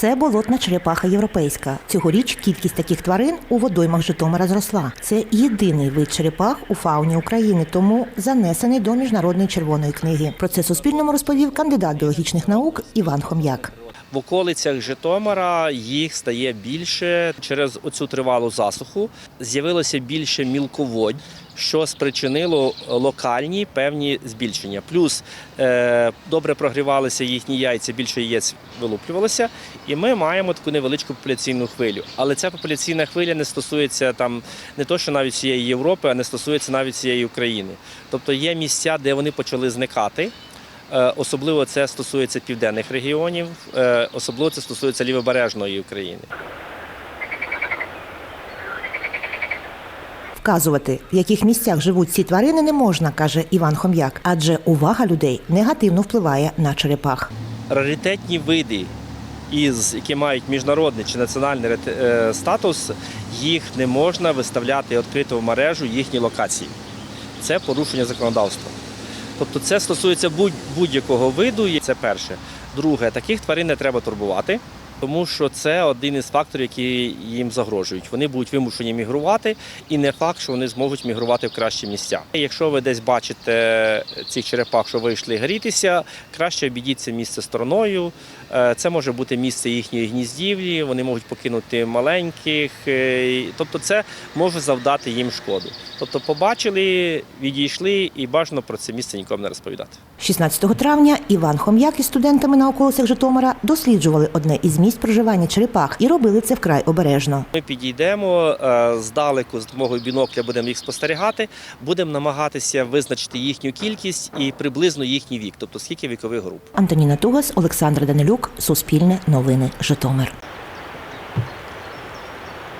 Це болотна черепаха європейська. Цьогоріч кількість таких тварин у водоймах Житомира зросла. Це єдиний вид черепах у фауні України, тому занесений до міжнародної червоної книги. Про це Суспільному розповів кандидат біологічних наук Іван Хом'як. В околицях Житомира їх стає більше через оцю тривалу засуху. З'явилося більше мілководь, що спричинило локальні певні збільшення. Плюс е, добре прогрівалися їхні яйця, більше яєць вилуплювалося, і ми маємо таку невеличку популяційну хвилю. Але ця популяційна хвиля не стосується там не то, що навіть всієї Європи, а не стосується навіть всієї України. Тобто є місця, де вони почали зникати. Е, Особливо це стосується південних регіонів, е, особливо це стосується лівобережної України. Вказувати, в яких місцях живуть ці тварини, не можна, каже Іван Хом'як, адже увага людей негативно впливає на черепах. Раритетні види, із, які мають міжнародний чи національний е, статус, їх не можна виставляти відкрито в мережу їхні локації. Це порушення законодавства. Тобто це стосується будь- будь-якого виду, і це перше. Друге, таких тварин не треба турбувати, тому що це один із факторів, які їм загрожують. Вони будуть вимушені мігрувати, і не факт, що вони зможуть мігрувати в кращі місця. Якщо ви десь бачите цих черепах, що вийшли грітися, краще обійдіть це місце стороною. Е, Це може бути місце їхньої гніздівлі, вони можуть покинути маленьких, е, тобто це може завдати їм шкоду. Тобто побачили, відійшли і бажано про це місце нікому не розповідати. 16 травня Іван Хом'як із студентами на околицях Житомира досліджували одне із місць проживання черепах і робили це вкрай обережно. Ми підійдемо е, здалеку з допомогою бінокля будемо їх спостерігати, будемо намагатися визначити їхню кількість і приблизно їхній вік, тобто скільки вікових груп. Антоніна Тугас, Олександр Данилюк, Суспільне новини, Житомир.